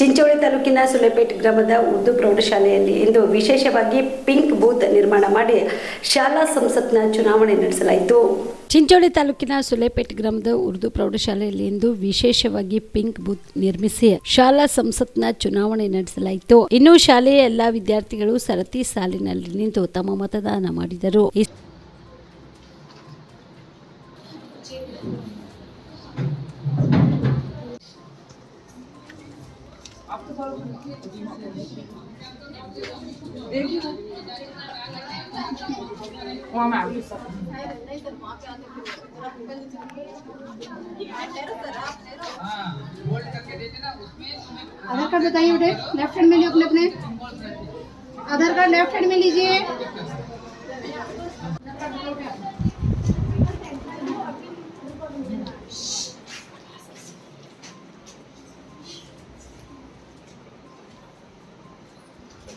ಚಿಂಚೋಳಿ ತಾಲೂಕಿನ ಸುಲೆಪೇಟ್ ಗ್ರಾಮದ ಉರ್ದು ಪ್ರೌಢಶಾಲೆಯಲ್ಲಿ ಇಂದು ವಿಶೇಷವಾಗಿ ಪಿಂಕ್ ಬೂತ್ ನಿರ್ಮಾಣ ಮಾಡಿ ಶಾಲಾ ಸಂಸತ್ನ ಚುನಾವಣೆ ನಡೆಸಲಾಯಿತು. ಚಿಂಚೋಳಿ ತಾಲೂಕಿನ ಸುಲೇಪೇಟ್ ಗ್ರಾಮದ ಉರ್ದು ಪ್ರೌಢಶಾಲೆಯಲ್ಲಿ ಇಂದು ವಿಶೇಷವಾಗಿ ಪಿಂಕ್ ಬೂತ್ ನಿರ್ಮಿಸಿ ಶಾಲಾ ಸಂಸತ್ನ ಚುನಾವಣೆ ನಡೆಸಲಾಯಿತು. ಇನ್ನು ಶಾಲೆಯ ಎಲ್ಲಾ ವಿದ್ಯಾರ್ಥಿಗಳು ಸರತಿ ಸಾಲಿನಲ್ಲಿ ನಿಂತು ತಮ್ಮ ಮತದಾನ ಮಾಡಿದರು. आधार कार्ड बताइए बेटे। लेफ़्ट हैंड में लीजिए अपने अपने। आधार कार्ड लेफ़्ट हैंड में लीजिए।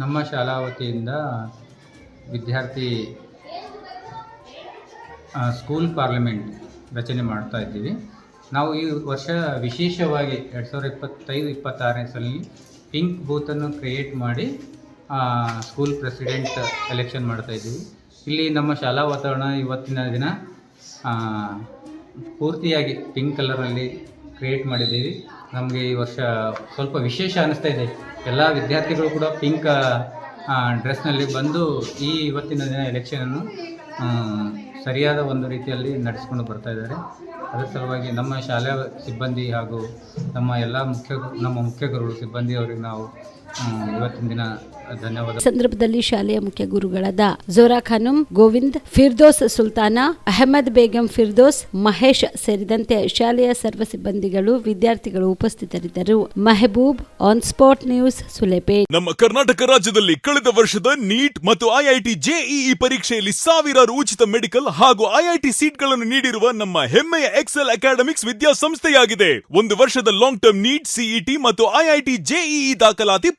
ನಮ್ಮ ಶಾಲಾ ವತಿಯಿಂದ ವಿದ್ಯಾರ್ಥಿ ಸ್ಕೂಲ್ ಪಾರ್ಲಿಮೆಂಟ್ ರಚನೆ ಮಾಡ್ತಾ ಇದ್ದೀವಿ. ನಾವು ಈ ವರ್ಷ ವಿಶೇಷವಾಗಿ ಎರಡು ಸಾವಿರದ ಇಪ್ಪತ್ತೈದು, ಇಪ್ಪತ್ತಾರನೇ ಸಲ ಪಿಂಕ್ ಬೂತನ್ನು ಕ್ರಿಯೇಟ್ ಮಾಡಿ ಸ್ಕೂಲ್ ಪ್ರೆಸಿಡೆಂಟ್ ಎಲೆಕ್ಷನ್ ಮಾಡ್ತಾ ಇದ್ದೀವಿ. ಇಲ್ಲಿ ನಮ್ಮ ಶಾಲಾ ವಾತಾವರಣ ಇವತ್ತಿನ ದಿನ ಪೂರ್ತಿಯಾಗಿ ಪಿಂಕ್ ಕಲರಲ್ಲಿ ಕ್ರಿಯೇಟ್ ಮಾಡಿದ್ದೀವಿ. ನಮಗೆ ಈ ವರ್ಷ ಸ್ವಲ್ಪ ವಿಶೇಷ ಅನ್ನಿಸ್ತಾ ಇದೆ. ಎಲ್ಲ ವಿದ್ಯಾರ್ಥಿಗಳು ಕೂಡ ಪಿಂಕ್ ಡ್ರೆಸ್ನಲ್ಲಿ ಬಂದು ಈ ಇವತ್ತಿನ ದಿನ ಎಲೆಕ್ಷನನ್ನು ಸರಿಯಾದ ಒಂದು ರೀತಿಯಲ್ಲಿ ನಡೆಸ್ಕೊಂಡು ಬರ್ತಾ ಇದ್ದಾರೆ. ಅದರ ಸಲುವಾಗಿ ನಮ್ಮ ಶಾಲೆ ಸಿಬ್ಬಂದಿ ಹಾಗೂ ನಮ್ಮ ಎಲ್ಲ ಮುಖ್ಯ, ನಮ್ಮ ಮುಖ್ಯ ಗುರುಗಳು ಸಿಬ್ಬಂದಿ ಅವರಿಗೆ ನಾವು ಇವತ್ತಿನ ದಿನ ಧನ್ಯವಾದ. ಸಂದರ್ಭದಲ್ಲಿ ಶಾಲೆಯ ಮುಖ್ಯ ಗುರುಗಳಾದ ಜೋರಾ ಖಾನುಂ ಗೋವಿಂದ್ ಫಿರ್ದೋಸ್ ಸುಲ್ತಾನ ಅಹಮದ್ ಬೇಗಂ ಫಿರ್ದೋಸ್ ಮಹೇಶ್ ಸೇರಿದಂತೆ ಶಾಲೆಯ ಸರ್ವ ಸಿಬ್ಬಂದಿಗಳು ವಿದ್ಯಾರ್ಥಿಗಳು ಉಪಸ್ಥಿತರಿದ್ದರು. Mehboob on spot news Sulepe. ನಮ್ಮ ಕರ್ನಾಟಕ ರಾಜ್ಯದಲ್ಲಿ ಕಳೆದ ವರ್ಷದ ನೀಟ್ ಮತ್ತು ಐಐಟಿ ಜೆಇಇ ಪರೀಕ್ಷೆಯಲ್ಲಿ ಸಾವಿರಾರು ಉಚಿತ ಮೆಡಿಕಲ್ ಹಾಗೂ ಐಐಟಿ ಸೀಟ್ಗಳನ್ನು ನೀಡಿರುವ ನಮ್ಮ ಹೆಮ್ಮೆಯ ಎಕ್ಸೆಲ್ ಅಕಾಡೆಮಿಕ್ಸ್ ವಿದ್ಯಾಸಂಸ್ಥೆಯಾಗಿದೆ. ಒಂದು ವರ್ಷದ ಲಾಂಗ್ ಟರ್ಮ್ ನೀಟ್ ಸಿಇಟಿ ಮತ್ತು ಐಐಟಿ ಜೆಇಇ ದಾಖಲಾತಿ